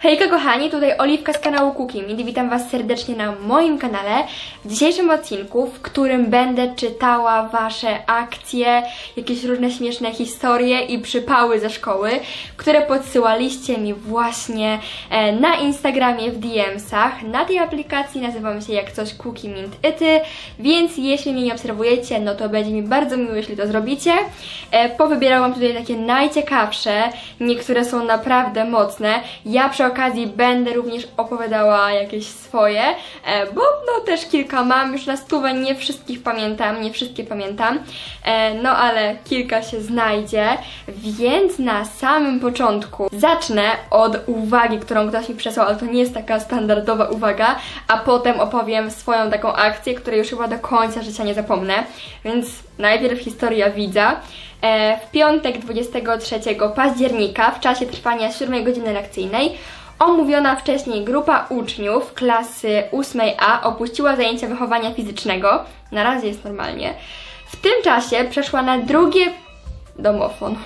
Hejka kochani, tutaj Oliwka z kanału Cookie Meet. Witam Was serdecznie na moim kanale. W dzisiejszym odcinku, w którym będę czytała Wasze akcje, jakieś różne śmieszne historie i przypały ze szkoły, które podsyłaliście mi właśnie e, na Instagramie w DMsach. Na tej aplikacji nazywam się jak coś Cookie Mint Ity, więc jeśli mnie nie obserwujecie, no to będzie mi bardzo miło, jeśli to zrobicie. E, powybierałam tutaj takie najciekawsze, niektóre są naprawdę mocne. Ja przy okazji będę również opowiadała jakieś swoje, e, bo no też kilka mam, już na stówę nie wszystkich pamiętam, nie wszystkie pamiętam, e, no ale kilka się znajdzie, więc na samym początku zacznę od uwagi, którą ktoś mi przesłał, ale to nie jest taka standardowa uwaga, a potem opowiem swoją taką akcję, której już chyba do końca życia nie zapomnę, więc najpierw historia widza. E, W piątek 23 października w czasie trwania 7 godziny lekcyjnej omówiona wcześniej grupa uczniów klasy 8A opuściła zajęcia wychowania fizycznego. Na razie jest normalnie. W tym czasie przeszła na drugie domofon.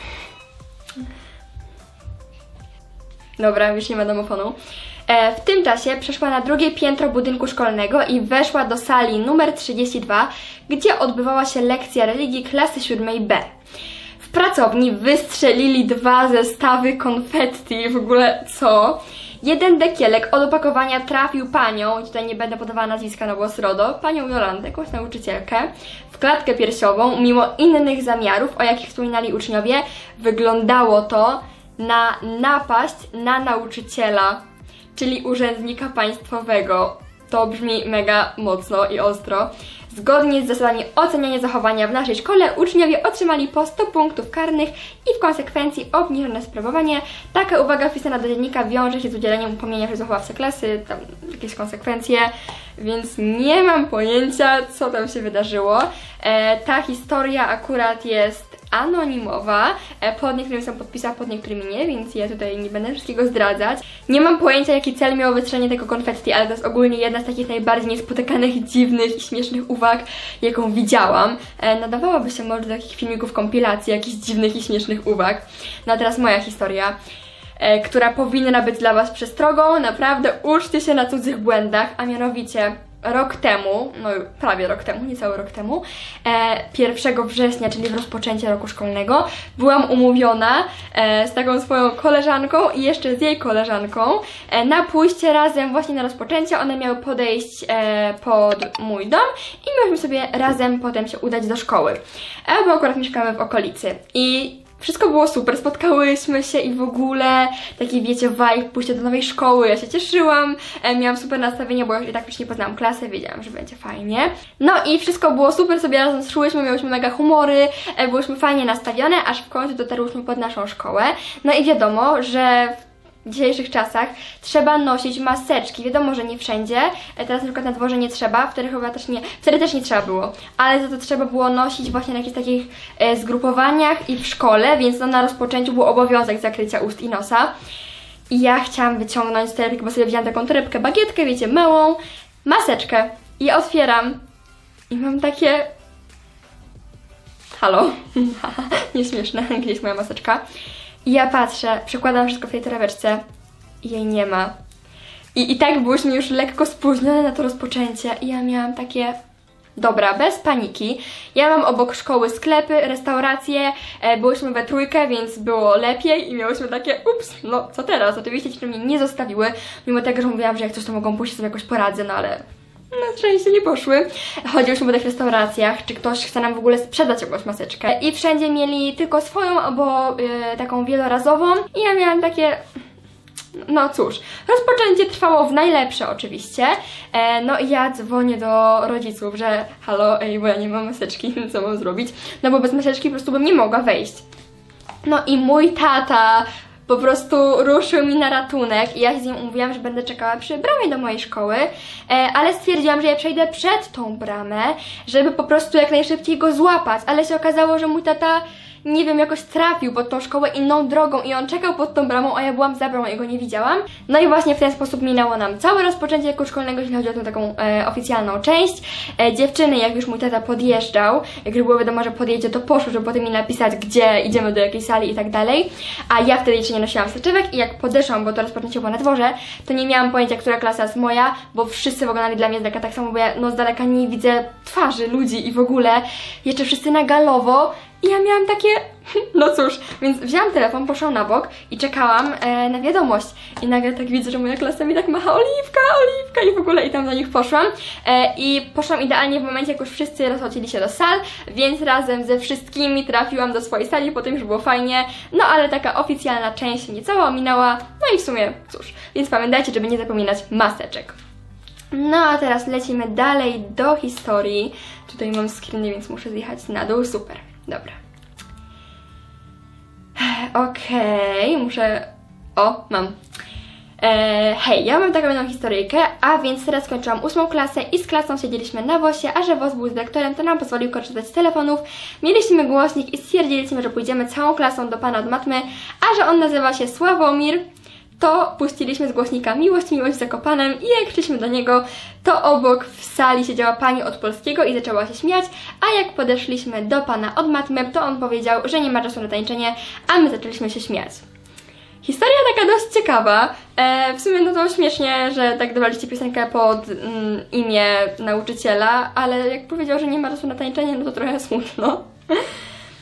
Dobra, już nie ma domofonu. E, w tym czasie przeszła na drugie piętro budynku szkolnego i weszła do sali numer 32, gdzie odbywała się lekcja religii klasy 7B. W pracowni wystrzelili dwa zestawy konfetti, w ogóle co? Jeden dekielek od opakowania trafił panią, i tutaj nie będę podawała nazwiska na głos RODO, panią Jolandę, jakąś nauczycielkę, w klatkę piersiową, mimo innych zamiarów, o jakich wspominali uczniowie, wyglądało to na napaść na nauczyciela, czyli urzędnika państwowego. To brzmi mega mocno i ostro. Zgodnie z zasadami oceniania zachowania w naszej szkole uczniowie otrzymali po 100 punktów karnych i w konsekwencji obniżone sprawowanie. Taka uwaga wpisana do dziennika wiąże się z udzieleniem upomnienia przez wychowawcę klasy, tam jakieś konsekwencje, więc nie mam pojęcia, co tam się wydarzyło. E, ta historia akurat jest anonimowa. E, Pod niektórymi są podpisy, a pod niektórymi nie, więc ja tutaj nie będę wszystkiego zdradzać. Nie mam pojęcia, jaki cel miało wystrzelenie tego konfetti, ale to jest ogólnie jedna z takich najbardziej niespotykanych, dziwnych i śmiesznych uwag, jaką widziałam. E, Nadawałaby się może do takich filmików kompilacji, jakichś dziwnych i śmiesznych uwag. No a teraz moja historia e, która powinna być dla Was przestrogą. Naprawdę uczcie się na cudzych błędach, a mianowicie rok temu, no prawie rok temu, niecały rok temu, e, 1 września, czyli w rozpoczęcie roku szkolnego, byłam umówiona e, z taką swoją koleżanką i jeszcze z jej koleżanką e, na pójście razem właśnie na rozpoczęcie. One miały podejść e, pod mój dom i miałyśmy sobie razem potem się udać do szkoły, e, bo akurat mieszkamy w okolicy. I wszystko było super, spotkałyśmy się i w ogóle taki wiecie vibe, pójście do nowej szkoły, ja się cieszyłam, e, miałam super nastawienie, bo i tak już nie poznałam klasy, wiedziałam, że będzie fajnie. No i wszystko było super, sobie razem szłyśmy, miałyśmy mega humory, e, byłyśmy fajnie nastawione, aż w końcu dotarłyśmy pod naszą szkołę. No i wiadomo, że w dzisiejszych czasach trzeba nosić maseczki. Wiadomo, że nie wszędzie. E, Teraz na przykład na dworze nie trzeba, wtedy chyba też nie, wtedy też nie trzeba było. Ale za to trzeba było nosić właśnie na jakichś takich e, zgrupowaniach i w szkole, więc no, na rozpoczęciu był obowiązek zakrycia ust i nosa. I ja chciałam wyciągnąć z torebki, bo sobie wzięłam taką torebkę, bagietkę, wiecie, małą, maseczkę. I otwieram. I mam takie... Halo? Nieśmieszne, gdzie jest moja maseczka? I ja patrzę, przekładam wszystko w tej torebeczce i jej nie ma. I, I tak byłyśmy już lekko spóźnione na to rozpoczęcie i ja miałam takie... Dobra, bez paniki. Ja mam obok szkoły sklepy, restauracje, e, byłyśmy we trójkę, więc było lepiej i miałyśmy takie, ups, no co teraz? Oczywiście ci mnie nie zostawiły, mimo tego, że mówiłam, że jak coś to mogą pójść, sobie jakoś poradzę, no ale na szczęście nie poszły. Chodziłyśmy po tych restauracjach, czy ktoś chce nam w ogóle sprzedać jakąś maseczkę. I wszędzie mieli tylko swoją albo y, taką wielorazową. I ja miałam takie. No cóż, rozpoczęcie trwało w najlepsze oczywiście. E, no i ja dzwonię do rodziców, że halo, ej, bo ja nie mam maseczki, co mam zrobić? No bo bez maseczki po prostu bym nie mogła wejść. No i mój tata po prostu ruszył mi na ratunek i ja się z nim umówiłam, że będę czekała przy bramie do mojej szkoły, e, ale stwierdziłam, że ja przejdę przed tą bramę, żeby po prostu jak najszybciej go złapać, ale się okazało, że mój tata nie wiem, jakoś trafił pod tą szkołę inną drogą i on czekał pod tą bramą, a ja byłam za bramą i go nie widziałam. No i właśnie w ten sposób minęło nam całe rozpoczęcie roku szkolnego, jeśli chodzi o tę taką e, oficjalną część. E, dziewczyny, jak już mój tata podjeżdżał, jak już było wiadomo, że podjedzie, to poszło, żeby potem mi napisać, gdzie idziemy do jakiej sali i tak dalej. A ja wtedy jeszcze nie nosiłam soczewek i jak podeszłam, bo to rozpoczęcie było na dworze, to nie miałam pojęcia, która klasa jest moja, bo wszyscy wyglądali dla mnie z daleka tak samo, bo ja no z daleka nie widzę twarzy ludzi i w ogóle jeszcze wszyscy na galowo i ja miałam takie, no cóż, więc wzięłam telefon, poszłam na bok i czekałam e, na wiadomość. I nagle tak widzę, że moja klasa mi tak macha oliwka, oliwka i w ogóle i tam do nich poszłam. E, I poszłam idealnie w momencie, jak już wszyscy rozchodzili się do sal, więc razem ze wszystkimi trafiłam do swojej sali, potem już było fajnie. No ale taka oficjalna część niecała ominęła, no i w sumie cóż. Więc pamiętajcie, żeby nie zapominać maseczek. No a teraz lecimy dalej do historii. Tutaj mam screeny, więc muszę zjechać na dół. Super, dobra. Okej, muszę... O, mam. E, hej, ja mam taką jedną historyjkę, a więc teraz skończyłam ósmą klasę i z klasą siedzieliśmy na wosie, a że wos był z dyrektorem, to nam pozwolił korzystać z telefonów. Mieliśmy głośnik i stwierdziliśmy, że pójdziemy całą klasą do pana od matmy, a że on nazywa się Sławomir, to puściliśmy z głośnika Miłość, Miłość Zakopanem i jak szliśmy do niego, to obok w sali siedziała pani od polskiego i zaczęła się śmiać, a jak podeszliśmy do pana od matmy, to on powiedział, że nie ma czasu na tańczenie, a my zaczęliśmy się śmiać. Historia taka dość ciekawa. E, w sumie no to śmiesznie, że tak dawaliście piosenkę pod mm, imię nauczyciela, ale jak powiedział, że nie ma czasu na tańczenie, no to trochę smutno.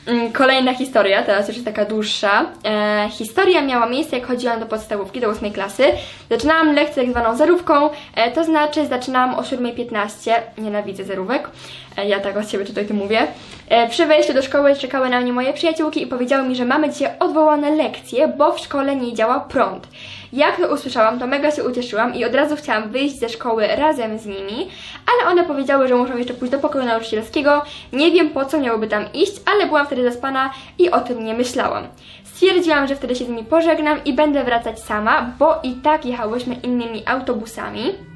Mm, Kolejna historia, teraz już jest taka dłuższa. E, historia miała miejsce, jak chodziłam do podstawówki, do 8 klasy. Zaczynałam lekcję tak zwaną zerówką, e, to znaczy zaczynałam o 7.15. Nienawidzę zerówek. E, ja tak od siebie tutaj to mówię. E, przy wejściu do szkoły czekały na mnie moje przyjaciółki i powiedziały mi, że mamy dzisiaj odwołane lekcje, bo w szkole nie działa prąd. Jak to usłyszałam, to mega się ucieszyłam i od razu chciałam wyjść ze szkoły razem z nimi, ale one powiedziały, że muszą jeszcze pójść do pokoju nauczycielskiego. Nie wiem po co miałyby tam iść, ale byłam wtedy zaspana i o tym nie myślałam. Stwierdziłam, że wtedy się z nimi pożegnam i będę wracać sama, bo i tak jechałyśmy innymi autobusami.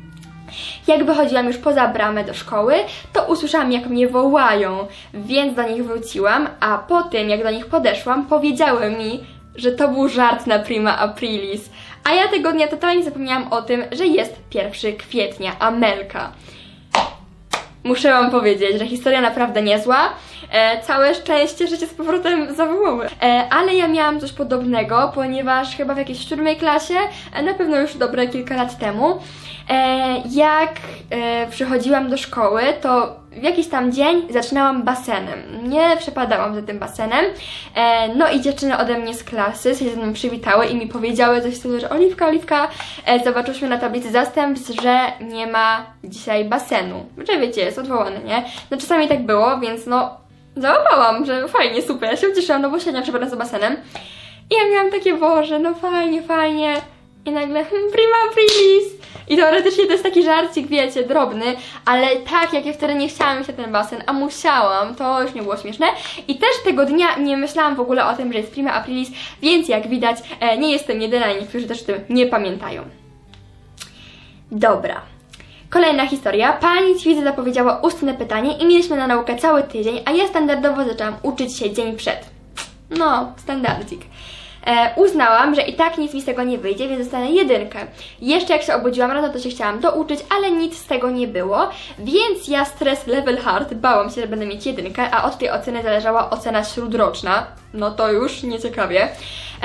Jak wychodziłam już poza bramę do szkoły, to usłyszałam, jak mnie wołają, więc do nich wróciłam, a po tym, jak do nich podeszłam, powiedziały mi, że to był żart na prima aprilis. A ja tego dnia totalnie zapomniałam o tym, że jest 1 kwietnia, Amelka. Muszę Wam powiedzieć, że historia naprawdę niezła. E, całe szczęście, że się z powrotem zawołały. E, ale ja miałam coś podobnego, ponieważ chyba w jakiejś siódmej klasie, e, na pewno już dobre kilka lat temu, e, jak e, przychodziłam do szkoły, to w jakiś tam dzień zaczynałam basenem. Nie przepadałam za tym basenem. E, no i dziewczyny ode mnie z klasy się ze mną przywitały i mi powiedziały coś w stylu, że Oliwka, Oliwka, e, zobaczyłyśmy na tablicy zastępstw, że nie ma dzisiaj basenu. Że wiecie, jest odwołany, nie? No czasami tak było, więc no załapałam, że fajnie, super, ja się ucieszyłam, no bo średnio przepadam za basenem. I ja miałam takie, Boże, no fajnie, fajnie. I nagle, hmm, prima aprilis. I teoretycznie to jest taki żarcik, wiecie, drobny, ale tak jak ja wtedy nie chciałam iść na ten basen, a musiałam, to już nie było śmieszne. I też tego dnia nie myślałam w ogóle o tym, że jest prima aprilis, więc jak widać, e, nie jestem jedyna i niektórzy też o tym nie pamiętają. Dobra. Kolejna historia. Pani widzę zapowiedziała ustne pytanie i mieliśmy na naukę cały tydzień, a ja standardowo zaczęłam uczyć się dzień przed. No, standardzik. E, uznałam, że i tak nic mi z tego nie wyjdzie, więc dostanę jedynkę. Jeszcze jak się obudziłam rano, to się chciałam douczyć, ale nic z tego nie było, więc ja stres level hard, bałam się, że będę mieć jedynkę, a od tej oceny zależała ocena śródroczna. No to już nieciekawie.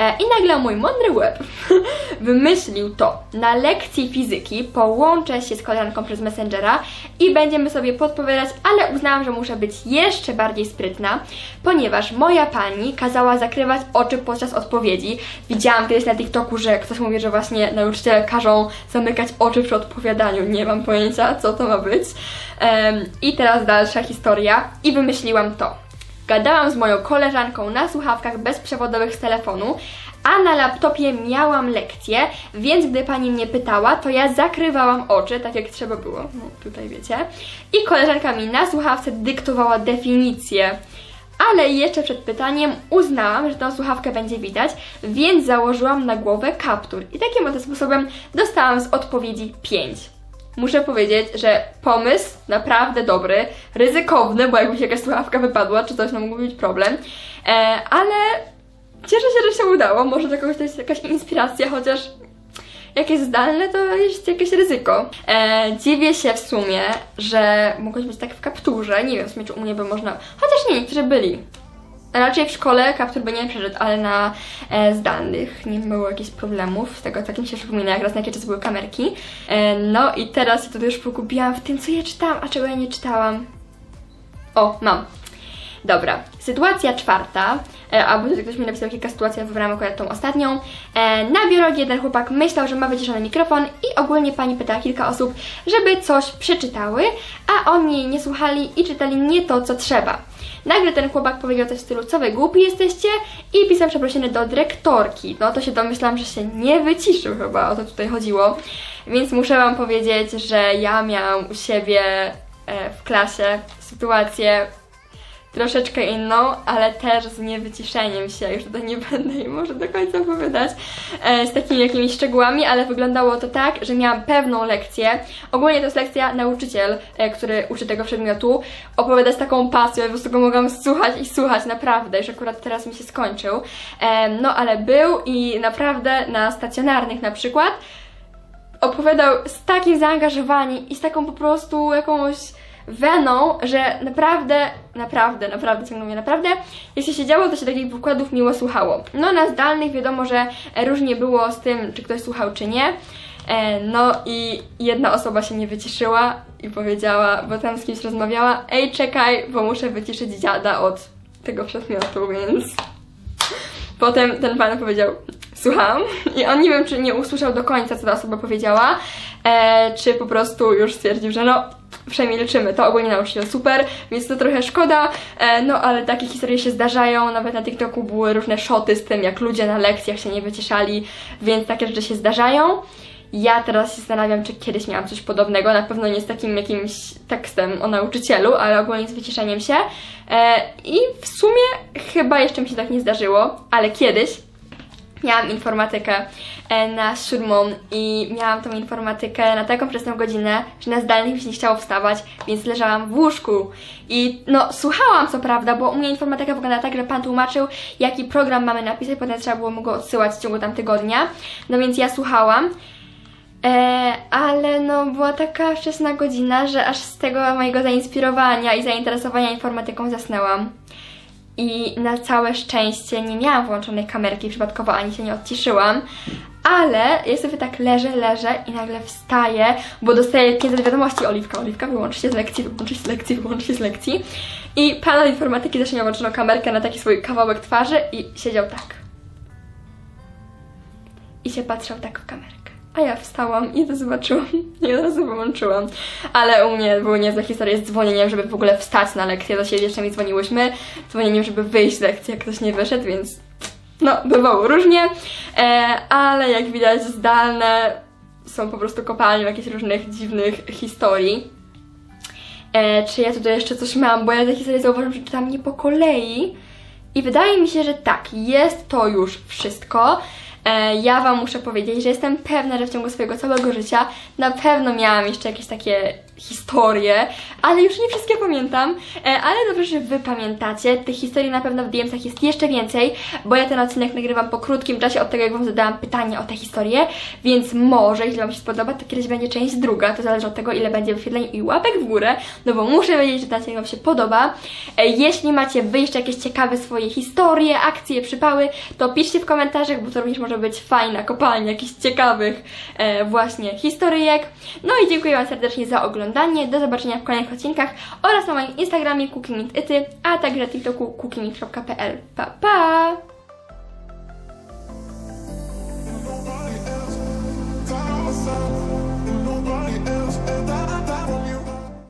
E, I nagle mój mądry łeb wymyślił to. Na lekcji fizyki połączę się z koleżanką przez Messengera i będziemy sobie podpowiadać, ale uznałam, że muszę być jeszcze bardziej sprytna, ponieważ moja pani kazała zakrywać oczy podczas odpowiedzi. Widziałam kiedyś na TikToku, że ktoś mówi, że właśnie nauczyciele każą zamykać oczy przy odpowiadaniu. Nie mam pojęcia, co to ma być. I teraz dalsza historia. I wymyśliłam to. Gadałam z moją koleżanką na słuchawkach bezprzewodowych z telefonu, a na laptopie miałam lekcję, więc gdy pani mnie pytała, to ja zakrywałam oczy, tak jak trzeba było. No, tutaj wiecie. I koleżanka mi na słuchawce dyktowała definicję. Ale jeszcze przed pytaniem uznałam, że tą słuchawkę będzie widać, więc założyłam na głowę kaptur. I takim oto sposobem dostałam z odpowiedzi 5. muszę powiedzieć, że pomysł naprawdę dobry, ryzykowny, bo jakby się jakaś słuchawka wypadła czy coś, no mógłby być problem, e, ale cieszę się, że się udało, może dla kogoś to jest jakaś inspiracja, chociaż jak jest zdalne, to jest jakieś ryzyko. E, dziwię się w sumie, że mogłeś być tak w kapturze. Nie wiem w sumie, czy u mnie by można. Chociaż nie, niektórzy byli. Raczej w szkole kaptur by nie przeszedł, ale na e, zdalnych nie było jakichś problemów. Z tego takim się przypomina, jak raz na jakie czasy były kamerki. E, no i teraz to już pogubiłam w tym, co ja czytałam, a czego ja nie czytałam. O, mam. Dobra, sytuacja czwarta, e, albo tutaj ktoś mi napisał kilka sytuacji, ja wybrałam akurat tą ostatnią. E, na biologii jeden chłopak myślał, że ma wyciszony mikrofon i ogólnie pani pytała kilka osób, żeby coś przeczytały, a oni nie słuchali i czytali nie to, co trzeba. Nagle ten chłopak powiedział coś w stylu, co wy głupi jesteście i pisał przeprosiny do dyrektorki. No to się domyślam, że się nie wyciszył chyba, o to tutaj chodziło. Więc muszę wam powiedzieć, że ja miałam u siebie e, w klasie sytuację troszeczkę inną, ale też z niewyciszeniem się. Już tutaj nie będę jej może do końca opowiadać e, z takimi jakimiś szczegółami, ale wyglądało to tak, że miałam pewną lekcję. Ogólnie to jest lekcja nauczyciel, e, który uczy tego przedmiotu, opowiada z taką pasją, ja po prostu go mogłam słuchać i słuchać, naprawdę, już akurat teraz mi się skończył. E, no ale był i naprawdę na stacjonarnych na przykład opowiadał z takim zaangażowaniem i z taką po prostu jakąś weną, że naprawdę, naprawdę, naprawdę, ciągle mówię naprawdę, jeśli się działo, to się takich wykładów miło słuchało. No na zdalnych wiadomo, że różnie było z tym, czy ktoś słuchał, czy nie. E, No i jedna osoba się nie wyciszyła i powiedziała, bo tam z kimś rozmawiała, ej czekaj, bo muszę wyciszyć dziada od tego przedmiotu, więc... Potem ten pan powiedział, słucham. I on nie wiem, czy nie usłyszał do końca, co ta osoba powiedziała, e, czy po prostu już stwierdził, że no, przemilczymy. To ogólnie nauczyciel super, więc to trochę szkoda, e, no ale takie historie się zdarzają. Nawet na TikToku były różne szoty z tym, jak ludzie na lekcjach się nie wyciszali, więc takie rzeczy się zdarzają. Ja teraz się zastanawiam, czy kiedyś miałam coś podobnego. Na pewno nie z takim jakimś tekstem o nauczycielu, ale ogólnie z wyciszeniem się. E, I w sumie chyba jeszcze mi się tak nie zdarzyło, ale kiedyś miałam informatykę e, na siódmą i miałam tą informatykę na taką wczesną godzinę, że na zdalnych mi się nie chciało wstawać, więc leżałam w łóżku i no słuchałam co prawda, bo u mnie informatyka wygląda tak, że pan tłumaczył jaki program mamy napisać, potem trzeba było mu go odsyłać w ciągu tam tygodnia, no więc ja słuchałam. E, ale no była taka wczesna godzina, że aż z tego mojego zainspirowania i zainteresowania informatyką zasnęłam. I na całe szczęście nie miałam włączonej kamerki przypadkowo, ani się nie odciszyłam. Ale ja sobie tak leżę, leżę i nagle wstaję, bo dostaję kiedy wiadomości Oliwka, Oliwka, wyłącz się z lekcji, wyłącz się z lekcji, wyłącz się z lekcji. I pan od informatyki też miał włączoną kamerkę na taki swój kawałek twarzy i siedział tak. I się patrzał tak w kamerkę. A ja wstałam i to zobaczyłam i od razu wyłączyłam. Ale u mnie były niezłe historie z dzwonieniem, żeby w ogóle wstać na lekcję. Do siebie jeszcze mi dzwoniłyśmy. Dzwonieniem, żeby wyjść z lekcji, jak ktoś nie wyszedł, więc no, bywało różnie. E, ale jak widać, zdalne są po prostu kopalnią jakichś różnych dziwnych historii. E, czy ja tutaj jeszcze coś mam? Bo ja te historie zauważam, że czytam nie po kolei. I wydaje mi się, że tak, jest to już wszystko. E, ja Wam muszę powiedzieć, że jestem pewna, że w ciągu swojego całego życia na pewno miałam jeszcze jakieś takie historie, ale już nie wszystkie pamiętam, e, ale dobrze, że Wy pamiętacie. Tych historii na pewno w DMs-ach jest jeszcze więcej, bo ja ten odcinek nagrywam po krótkim czasie od tego, jak Wam zadałam pytanie o te historie, więc może, jeśli Wam się spodoba, to kiedyś będzie część druga, to zależy od tego, ile będzie wyświetleń i łapek w górę, no bo muszę wiedzieć, że ten odcinek Wam się podoba. E, Jeśli macie wyjść jakieś ciekawe swoje historie, akcje, przypały, to piszcie w komentarzach, bo to również może być fajna kopalnia jakichś ciekawych e, właśnie historyjek. No i dziękuję Wam serdecznie za oglądanie. Do zobaczenia w kolejnych odcinkach oraz na moim Instagramie cookingwithity, a także TikToku cookingwith.pl. Pa, pa!